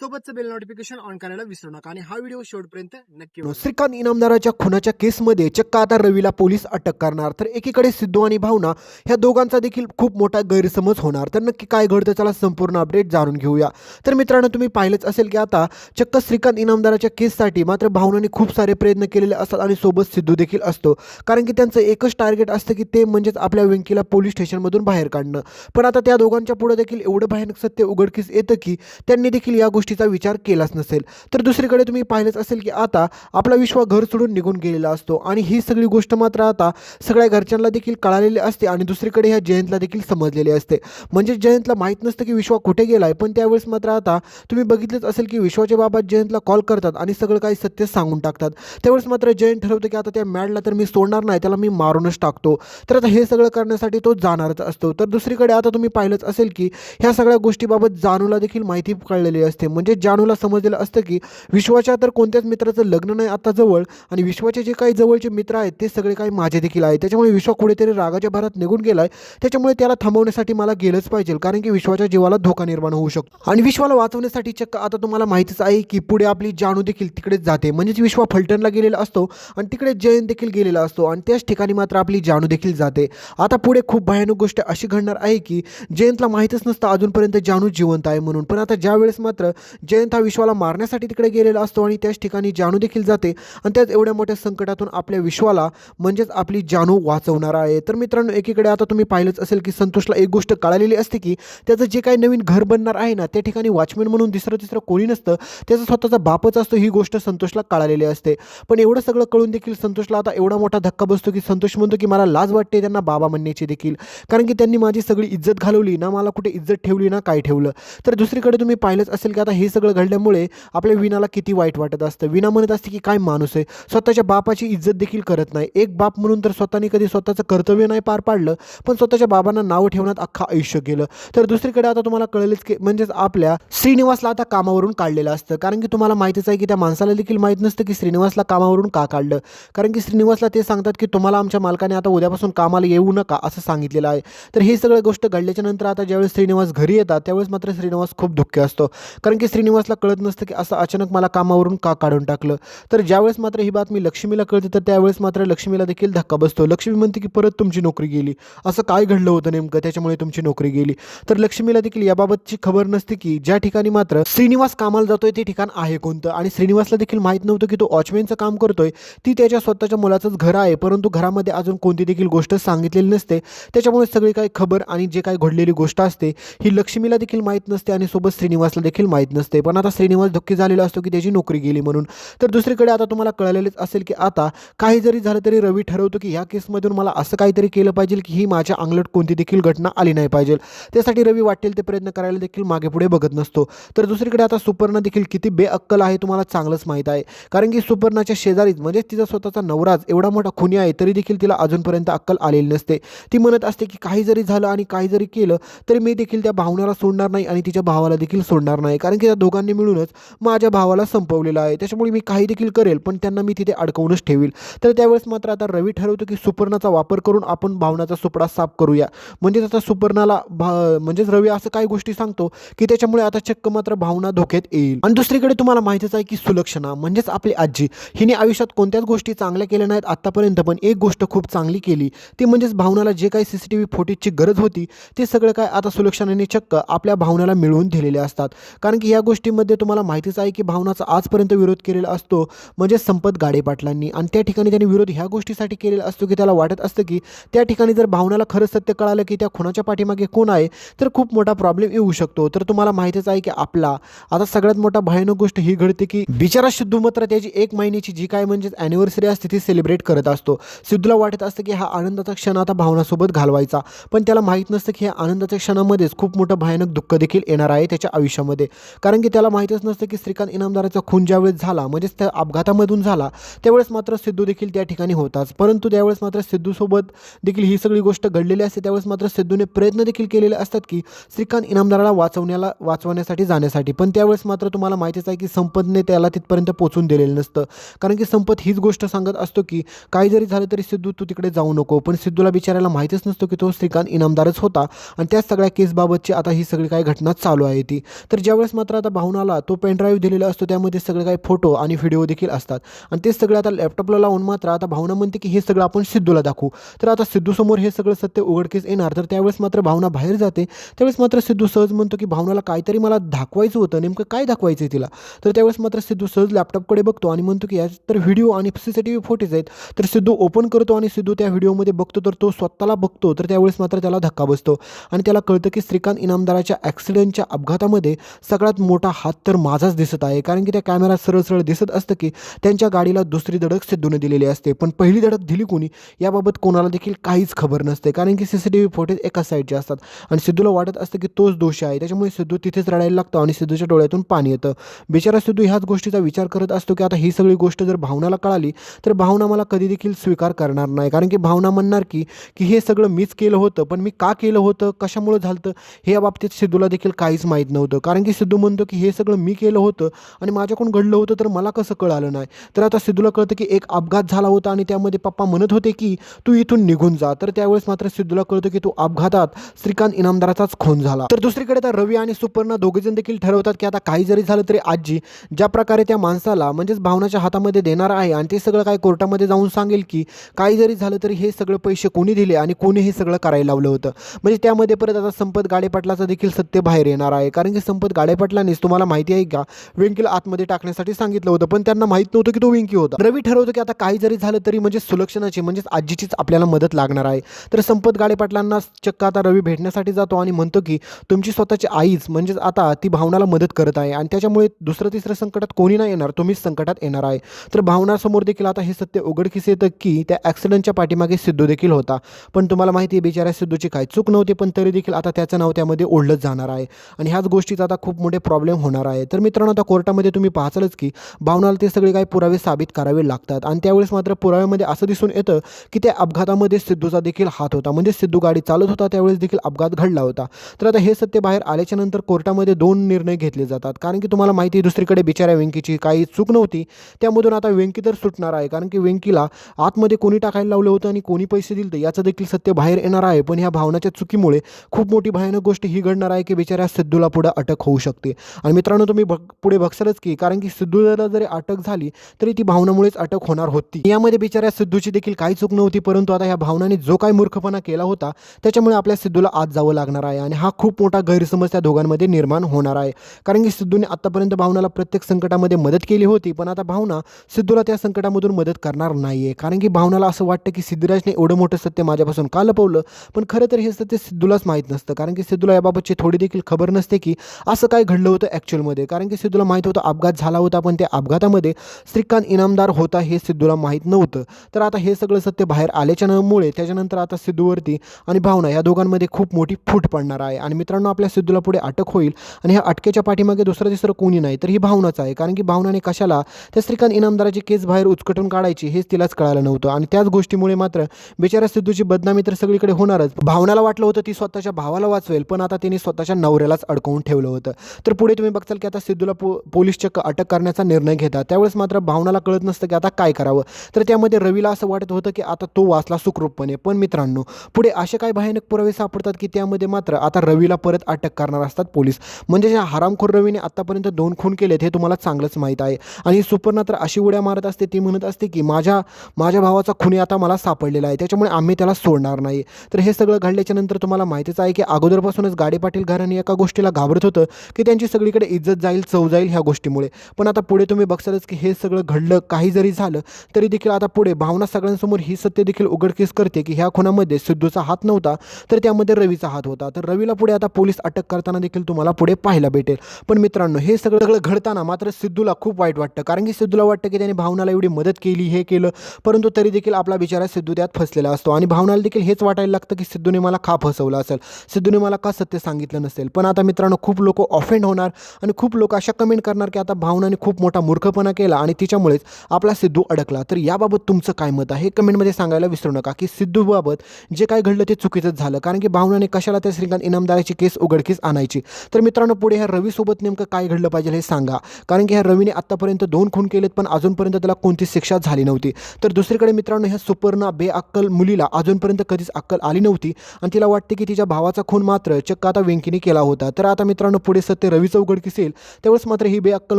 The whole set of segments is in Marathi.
सोबतचं बेल नोटिफिकेशन ऑन करायला विसरू नका. आणि हा व्हिडिओ शेवटपर्यंत नक्की श्रीकांत इनामदाराच्या खुनाच्या केसमध्ये चक्क आता रवीला पोलीस अटक करणार. तर एकीकडे सिद्धू आणि भावना ह्या दोघांचा देखील खूप मोठा गैरसमज होणार. तर नक्की काय घडतं चला संपूर्ण अपडेट जाणून घेऊया. तर मित्रांनो तुम्ही पाहिलंच असेल की आता चक्क श्रीकांत इनामदाराच्या केससाठी मात्र भावनाने खूप सारे प्रयत्न केलेले असतात आणि सोबत सिद्धू देखील असतो. कारण की त्यांचं एकच टार्गेट असतं की ते म्हणजेच आपल्या व्यंकीला पोलीस स्टेशनमधून बाहेर काढणं. पण आता त्या दोघांच्या पुढे देखील एवढं भयानक सत्य उघडकीस येतं की त्यांनी देखील या गोष्टीचा विचार केलाच नसेल तर दुसरीकडे तुम्ही पाहिलंच असेल की आता आपला विश्व घर सोडून निघून गेलेला असतो आणि ही सगळी गोष्ट मात्र आता सगळ्या घरच्यांना देखील कळालेली असते आणि दुसरीकडे ह्या जयंतला देखील समजलेली असते. म्हणजे जयंतला माहीत नसतं की विश्वा कुठे गेला आहे पण त्यावेळेस मात्र आता तुम्ही बघितलंच असेल की विश्वाचे बाबा जयंतला कॉल करतात आणि सगळं काही सत्य सांगून टाकतात. त्यावेळेस मात्र जयंत ठरवतं की आता त्या मॅडला तर मी सोडणार नाही त्याला मी मारूनच टाकतो. तर आता हे सगळं करण्यासाठी तो जाणारच असतो. तर दुसरीकडे आता तुम्ही पाहिलंच असेल की ह्या सगळ्या गोष्टीबाबत जानूला देखील माहिती कळलेली असते. म्हणजे जानूला समजलेलं असतं की विश्वाच्या तर कोणत्याच मित्राचं लग्न नाही आता जवळ आणि विश्वाचे जे काही जवळचे मित्र आहेत ते सगळे काही माझे देखील आहे त्याच्यामुळे विश्व कुठेतरी रागाच्या भरात निघून गेलाय. त्याच्यामुळे त्याला थांबवण्यासाठी मला गेलंच पाहिजे कारण की विश्वाच्या जीवाला धोका निर्माण होऊ शकतो. आणि विश्वाला वाचवण्यासाठी चक्क आता तुम्हाला माहितीच आहे की पुढे आपली जानू देखील तिकडेच जाते. म्हणजेच विश्वा फलटणला गेलेला असतो आणि तिकडे जयंत देखील गेलेला असतो आणि त्याच ठिकाणी मात्र आपली जानू देखील जाते. आता पुढे खूप भयानक गोष्ट अशी घडणार आहे की जयंतला माहीतच नसतं अजूनपर्यंत जानू जिवंत आहे म्हणून. पण आता ज्यावेळेस मात्र जयंत हा विश्वाला मारण्यासाठी तिकडे गेलेला असतो आणि त्याच ठिकाणी जानू देखील जाते. आणि त्याच एवढ्या मोठ्या संकटातून आपल्या विश्वाला म्हणजेच आपली जानू वाचवणार आहे. तर मित्रांनो एकीकडे आता तुम्ही पाहिलंच असेल की संतोषला एक गोष्ट कळालेली असते की त्याचं जे काही नवीन घर बनणार आहे ना त्या ठिकाणी वॉचमॅन म्हणून दुसरं तिसरं कोणी नसतं. त्याचा स्वतःचा बापच असतो ही गोष्ट संतोषला कळालेली असते. पण एवढं सगळं कळून देखील संतोषला आता एवढा मोठा धक्का बसतो की संतोष म्हणतो की मला लाज वाटते त्यांना बाबा म्हणण्याची देखील. कारण की त्यांनी माझी सगळी इज्जत घालवली ना मला कुठे इज्जत ठेवली ना काय ठेवलं? तर दुसरीकडे तुम्ही पाहिलंच असेल की आता हे सगळं घडल्यामुळे आपल्या विनाला किती वाईट वाटत असतं. विना म्हणत असते की काय माणूस आहे. स्वतःच्या बापाची इज्जत देखील करत नाही. एक बाप म्हणून तर स्वतःने कधी स्वतःचं कर्तव्य नाही पार पाडलं पण स्वतःच्या बाबांना नाव ठेवण्यात अख्खा आयुष्य गेलं. तर दुसरीकडे आता तुम्हाला कळलेच की म्हणजेच आपल्या श्रीनिवासला आता कामावरून काढलेलं असतं. कारण की तुम्हाला माहितीच आहे की त्या माणसाला देखील माहीत नसतं की श्रीनिवासला कामावरून का काढलं. कारण की श्रीनिवासला ते सांगतात की तुम्हाला आमच्या मालकाने आता उद्यापासून कामाला येऊ नका असं सांगितलेलं आहे. तर हे सगळं गोष्ट घडल्याच्या नंतर आता ज्यावेळेस श्रीनिवास घरी येतात त्यावेळेस मात्र श्रीनिवास खूप दुःख असतो. कारण की श्रीनिवासला कळत नसतं की असं अचानक मला कामावरून का काढून टाकलं. तर ज्यावेळेस मात्र ही बातमी लक्ष्मीला कळते तर त्यावेळेस मात्र लक्ष्मीला देखील धक्का बसतो. लक्ष्मी म्हणते की परत तुमची नोकरी गेली. असं काय घडलं होतं नेमकं? त्याच्यामुळे तुमची नोकरी गेली. तर लक्ष्मीला देखील याबाबतची खबर नसते की ज्या ठिकाणी मात्र श्रीनिवास कामाला जातोय ते ठिकाण आहे कोणतं? आणि श्रीनिवासला देखील माहीत नव्हतं की तो वॉचमॅनचं काम करतोय. ती त्याच्या स्वतःच्या मुलाचंच घर आहे परंतु घरामध्ये अजून कोणती देखील गोष्ट सांगितलेली नसते. त्याच्यामुळे सगळी काही खबर आणि जे काही घडलेली गोष्ट असते ही लक्ष्मीला देखील माहीत नसते आणि सोबत श्रीनिवासला देखील माहीत नसते. पण आता श्रीनिवास दुःखी झालेला असतो की त्याची नोकरी गेली म्हणून. तर दुसरीकडे आता तुम्हाला कळलेलंच असेल की आता काही जरी झालं तरी रवी ठरवतो की ह्या केसमधून मला असं काहीतरी केलं पाहिजे की ही माझ्या अंगलट कोणती देखील घटना आली नाही पाहिजे. त्यासाठी रवी वाटेल ते प्रयत्न करायला देखील मागे पुढे बघत नसतो. तर दुसरीकडे आता सुपर्णा देखील किती बेअक्कल आहे तुम्हाला चांगलंच माहीत आहे. कारण की सुपर्णाच्या शेजारीच म्हणजेच तिचा स्वतःचा नवराज एवढा मोठा खुनी आहे तरी देखील तिला अजूनपर्यंत अक्कल आलेली नसते. ती म्हणत असते की काही जरी झालं आणि काही जरी केलं तरी मी देखील त्या भावनाला सोडणार नाही आणि तिच्या भावाला देखील सोडणार नाही. कारण की त्या दोघांनी मिळूनच माझ्या भावाला संपवलेलं आहे. त्याच्यामुळे मी काही देखील करेल पण त्यांना मी तिथे अडकवूनच ठेवील. तर त्यावेळेस मात्र आता रवी ठरवतो की सुपर्णाचा वापर करून आपण भावनाचा सुपडा साफ करूया. म्हणजेच आता सुपर्णाला भा म्हणजेच रवी असं काही गोष्टी सांगतो की त्याच्यामुळे आता चक्क मात्र भावना धोक्यात येईल. आणि दुसरीकडे तुम्हाला माहितीच आहे की सुलक्षणा म्हणजेच आपली आजी हिने आयुष्यात कोणत्याच गोष्टी चांगल्या केल्या नाहीत आत्तापर्यंत पण एक गोष्ट खूप चांगली केली. ती म्हणजेच भावनाला जे काही सी सी टी व्ही फुटेजची गरज होती ते सगळं काय आता सुलक्षणाने चक्क आपल्या भावनाला मिळवून दिलेले असतात. कारण की या गोष्टीमध्ये तुम्हाला माहितीच आहे की भावनाचा आजपर्यंत विरोध केलेला असतो म्हणजे संपत गाडे पाटलांनी आणि त्या ठिकाणी त्यांनी विरोध ह्या गोष्टीसाठी केलेला असतो की त्याला वाटत असतं की त्या ठिकाणी जर भावनाला खरं सत्य कळालं की त्या खुणाच्या पाठीमागे कोण आहे तर खूप मोठा प्रॉब्लेम येऊ शकतो. तर तुम्हाला माहितीच आहे की आपला आता सगळ्यात मोठा भयानक गोष्ट ही घडते की बिचारा सिद्धू मात्र त्याची एक महिन्याची जी काय म्हणजेच अॅनिव्हर्सरी असते ती सेलिब्रेट करत असतो. सिद्धूला वाटत असतं की हा आनंदाचा क्षण आता भावनासोबत घालवायचा. पण त्याला माहीत नसतं की ह्या आनंदाच्या क्षणामध्येच खूप मोठं भयानक दुःख देखील येणार आहे त्याच्या आयुष्यामध्ये. कारण की त्याला माहीतच नसतं की श्रीकांत इनामदाराचा खून ज्यावेळेस झाला म्हणजेच त्या अपघातामधून झाला त्यावेळेस मात्र सिद्धू देखील त्या ठिकाणी होताच. परंतु त्यावेळेस मात्र सिद्धूसोबत देखील ही सगळी गोष्ट घडलेली असते. त्यावेळेस मात्र सिद्धूने प्रयत्न देखील केलेले असतात की श्रीकांत इनामदाराला वाचवण्याला वाचवण्यासाठी जाण्यासाठी. पण त्यावेळेस मात्र तुम्हाला माहितीच आहे की संपतने त्याला तिथपर्यंत पोचून दिलेलं नसतं. कारण की संपत हीच गोष्ट सांगत असतो की काही जरी झालं तरी सिद्धू तू तिकडे जाऊ नको. पण सिद्धूला बिचारायला माहीतच नसतो की तो श्रीकांत इनामदारच होता. आणि त्याच सगळ्या केसबाबतची आता ही सगळी काही घटना चालू आहे ती. तर ज्यावेळेस मात्र मात्र आता भावनाला तो पेनड्राईव्ह दिलेला असतो त्यामध्ये सगळे काही फोटो आणि व्हिडिओ देखील असतात. आणि ते सगळं आता लॅपटॉपला लावून मात्र आता भावना म्हणते की हे सगळं आपण सिद्धूला दाखवू. तर आता सिद्धूसमोर हे सगळं सत्य उघडकीस येणार तर त्यावेळेस मात्र भावना बाहेर जाते. त्यावेळेस मात्र सिद्धू सहज म्हणतो की भावनाला काहीतरी मला दाखवायचं होतं नेमकं काय दाखवायचं आहे तिला? तर त्यावेळेस मात्र सिद्धू सहज लॅपटॉपकडे बघतो आणि म्हणतो की यात तर व्हिडिओ आणि C C T V footage आहेत. तर सिद्धू ओपन करतो आणि सिद्धू त्या व्हिडिओमध्ये बघतो तर तो स्वतःला बघतो तर त्यावेळेस मात्र त्याला धक्का बसतो. आणि त्याला कळतं की श्रीकांत इनामदाराच्या ॲक्सिडेंटच्या अपघातामध्ये सगळ्यात मोठा हात तर माझाच दिसत आहे. कारण की त्या कॅमेऱ्यात सरळ सरळ दिसत असतं की त्यांच्या गाडीला दुसरी धडक सिद्धूने दिलेली असते. पण पहिली धडक दिली कोणी याबाबत कोणाला देखील काहीच खबर नसते. कारण की C C T V footage एकाच साईडचे असतात. आणि सिद्धूला वाटत असतं की तोच दोष आहे. त्याच्यामुळे सिद्धू तिथेच रडायला लागतो आणि सिद्धूच्या डोळ्यातून पाणी येतं. बिचारा सिद्धू ह्याच गोष्टीचा विचार करत असतो की आता ही सगळी गोष्ट जर भावनाला कळाली तर भावना मला कधी देखील स्वीकार करणार नाही. कारण की भावना म्हणणार की की हे सगळं मीच केलं होतं पण मी का केलं होतं कशामुळं झालं हे या बाबतीत सिद्धूला देखील काहीच माहीत नव्हतं. कारण की सिद्धू म्हणतो की हे सगळं मी केलं होतं आणि माझ्याकडून घडलं होतं तर मला कसं कळालं नाही? तर आता सिद्धूला कळतं की एक अपघात झाला होता आणि त्यामध्ये पप्पा म्हणत होते की तू इथून निघून जा. तर त्यावेळेस मात्र सिद्धूला कळतं की तो अपघातात श्रीकांत इनामदाराचाच खून झाला. तर दुसरीकडे आता रवी आणि सुपर्णा दोघेजण देखील ठरवतात की आता काही जरी झालं तरी आजी ज्या प्रकारे त्या माणसाला म्हणजेच भावनाच्या हातामध्ये देणार आहे आणि ते सगळं काय कोर्टामध्ये जाऊन सांगेल की काही जरी झालं तरी हे सगळं पैसे कोणी दिले आणि कोणी हे सगळं करायला लावलं होतं? म्हणजे त्यामध्ये परत आता संपत गाडेपाटलाचं देखील सत्य बाहेर येणार आहे. कारण की संपत फटलानीस तुम्हाला माहिती आहे का? वेंकीला आतमध्ये टाकण्यासाठी सांगितलं होतं पण त्यांना माहीत नव्हतं की तो वेंकी होता. रवी ठरवतो की आता काही जरी झालं तरी म्हणजे सुलक्षणाची म्हणजेच आजीचीच आपल्याला मदत लागणार आहे. तर संपत गाडेपाटलांना चक्क आता रवी भेटण्यासाठी जातो आणि म्हणतो की तुमची स्वतःची आईच म्हणजेच आता ती भावनाला मदत करत आहे आणि त्याच्यामुळे दुसरं तिसरं संकटात कोणी नाही येणार तुम्हीच संकटात येणार आहे. तर भावनासमोर देखील आता हे सत्य उघडकीस येतं की त्या ॲक्सिडेंटच्या पाठीमागे सिद्धू देखील होता. पण तुम्हाला माहिती आहे बिचाऱ्या सिद्धूची काही चूक नव्हती पण तरी देखील आता त्याचं नाव त्यामध्ये ओढलंच जाणार आहे. आणि ह्याच गोष्टीचा आता खूप मोठे प्रॉब्लेम होणार आहे तर मित्रांनो आता कोर्टामध्ये तुम्ही पाहचालच की भावनाला ते सगळे काही पुरावे साबित करावे लागतात. आणि त्यावेळेस मात्र पुराव्यामध्ये असं दिसून येतं की त्या अपघातामध्ये सिद्धूचा देखील हात होता. म्हणजे सिद्धू गाडी चालत होता त्यावेळेस देखील अपघात घडला होता. तर आता हे सत्य बाहेर आल्याच्यानंतर कोर्टामध्ये दोन निर्णय घेतले जातात. कारण की तुम्हाला माहिती आहे दुसरीकडे बिचाऱ्या वेंकीची काही चूक नव्हती. त्यामधून आता वेंकी तर सुटणार आहे. कारण की वेंकीला आतमध्ये कोणी टाकायला लावलं होतं आणि कोणी पैसे दिले याचं देखील सत्य बाहेर येणार आहे. पण ह्या भावनाच्या चुकीमुळे खूप मोठी भयानक गोष्ट ही घडणार आहे की बिचाऱ्या सिद्धूला पुढे अटक होऊ शकते. आणि मित्रांनो तुम्ही भग पुढे बघसालच की कारण की सिद्धूला जरी अटक झाली तरी ती भावनामुळेच अटक होणार होती. यामध्ये बिचाऱ्या सिद्धूची देखील काही चूक नव्हती परंतु आता ह्या भावनाने जो काही मूर्खपणा केला होता त्याच्यामुळे आपल्या सिद्धूला आत जावं लागणार आहे. आणि हा खूप मोठा गैरसमज त्या दोघांमध्ये निर्माण होणार आहे. कारण की सिद्धूने आतापर्यंत भावनाला प्रत्येक संकटामध्ये मदत केली होती पण आता भावना सिद्धूला त्या संकटामधून मदत करणार नाही आहे कारण की भावनाला असं वाटतं की सिद्धराजने एवढं मोठं सत्य माझ्यापासून का लपवलं? पण खरं तर हे सत्य सिद्धूलाच माहीत नसतं. कारण की सिद्धूला याबाबतची थोडी देखील खबर नसते की असं काय घडलं होतं ॲक्च्युअलमध्ये कारण की सिद्धूला माहीत होतं अपघात झाला होता पण त्या अपघातामध्ये श्रीकांत इनामदार होता हे सिद्धूला माहीत नव्हतं. तर आता हे सगळं सत्य बाहेर आल्याच्यामुळे त्याच्यानंतर आता सिद्धूवरती आणि भावना या दोघांमध्ये खूप मोठी फूट पडणार आहे. आणि मित्रांनो आपल्या सिद्धूला पुढे अटक होईल आणि ह्या अटकेच्या पाठीमागे दुसरं तिसरं कोणी नाही तर ही भावनाच आहे. कारण की भावनाने कशाला त्या श्रीकांत इनामदाराची केस बाहेर उचकटून काढायची हेच तिलाच कळालं नव्हतं. आणि त्याच गोष्टीमुळे मात्र बिचारा सिद्धूची बदनामी तर सगळीकडे होणारच. भावनाला वाटलं होतं ती स्वतःच्या भावाला वाचवेल पण आता तिने स्वतःच्या नवऱ्यालाच अडकवून ठेवलं होतं. तर पुढे तुम्ही बघताल की आता सिद्धूला पो पोलीस चक्क अटक करण्याचा निर्णय घेतात. त्यावेळेस मात्र भावनाला कळत नसतं की आता काय करावं. तर त्यामध्ये रवीला असं वाटत होतं की आता तो वाचला सुखरूपपणे. पण मित्रांनो पुढे असे काही भयानक पुरावे सापडतात की त्यामध्ये मात्र आता रवीला परत अटक करणार असतात पोलीस. म्हणजे ज्या हरामखोर रवीने आत्तापर्यंत दोन खून केलेत हे तुम्हाला चांगलंच माहीत आहे. आणि सुपर्णा तर अशी उड्या मारत असते ती म्हणत असते की माझ्या माझ्या भावाचा खुनी आता मला सापडलेला आहे. त्याच्यामुळे आम्ही त्याला सोडणार नाही. तर हे सगळं घडल्याच्या नंतर तुम्हाला माहितीच आहे की अगोदरपासूनच गाडी पाटील घराने एका गोष्टीला घाबरत होतं की त्यांची सगळीकडे इज्जत जाईल चव जाईल ह्या गोष्टीमुळे. पण आता पुढे तुम्ही बघसालच की हे सगळं घडलं काही जरी झालं तरी देखील आता पुढे भावना सगळ्यांसमोर ही सत्य देखील उघडकीस करते की ह्या खुनामध्ये सिद्धूचा हात नव्हता तर त्यामध्ये रवीचा हात होता. तर रवीला पुढे आता पोलीस अटक करताना देखील तुम्हाला पुढे पाहायला भेटेल. पण मित्रांनो हे सगळं सगळं घडताना मात्र सिद्धूला खूप वाईट वाटतं. कारण की सिद्धूला वाटतं की त्याने भावनाला एवढी मदत केली हे केलं परंतु तरी देखील आपला बिचारा सिद्धू त्यात फसलेला असतो. आणि भावनाला देखील हेच वाटायला लागतं की सिद्धूने मला का फसवलं असेल? सिद्धूने मला का सत्य सांगितलं नसेल? पण आता मित्रांनो खूप लोक ऑफेंड होणार आणि खूप लोक अशा कमेंट करणार की आता भावनाने खूप मोठा मूर्खपणा केला आणि तिच्यामुळेच आपला सिद्धू अडकला. तर याबाबत तुमचं काय मत आहे? हे कमेंटमध्ये सांगायला विसरू नका की सिद्धूबाबत जे काय घडलं ते चुकीचंच झालं. कारण की भावनाने कशाला त्या श्रीकांत इनामदाराची केस उघडकीस आणायची? तर मित्रांनो पुढे ह्या रवीसोबत नेमकं काय घडलं पाहिजे हे सांगा. कारण की ह्या रवीने आत्तापर्यंत दोन खून केलेत पण अजूनपर्यंत त्याला कोणतीच शिक्षा झाली नव्हती. तर दुसरीकडे मित्रांनो ह्या सुपर्णा बेअक्कल मुलीला अजूनपर्यंत कधीच अक्कल आली नव्हती. आणि तिला वाटते की तिच्या भावाचा खून मात्र चक्क आता वेंकीने केला होता. तर आता मित्रांनो पुढे सत्य रवीचं उघडकीस येईल त्यावेळेस मात्र ही बेअक्कल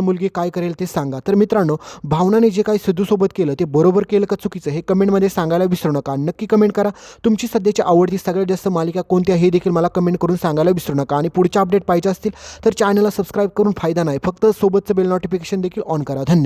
मुलगी काय करेल ते सांगा. तर मित्रांनो भावनाने जे काही सिद्धूसोबत केलं ते बरोबर केलं का चुकीचं हे कमेंटमध्ये सांगायला विसरू नका. नक्की कमेंट करा. तुमची सध्याची आवडती सगळ्यात जास्त मालिका कोणती आहे हे देखील मला कमेंट करून सांगायला विसरू नका. आणि पुढच्या अपडेट पाहिजे असतील तर चॅनलला सबस्क्राईब करून फायदा नाही. फक्त सोबतचं बेल नोटिफिकेशन देखील ऑन करा. धन्यवाद.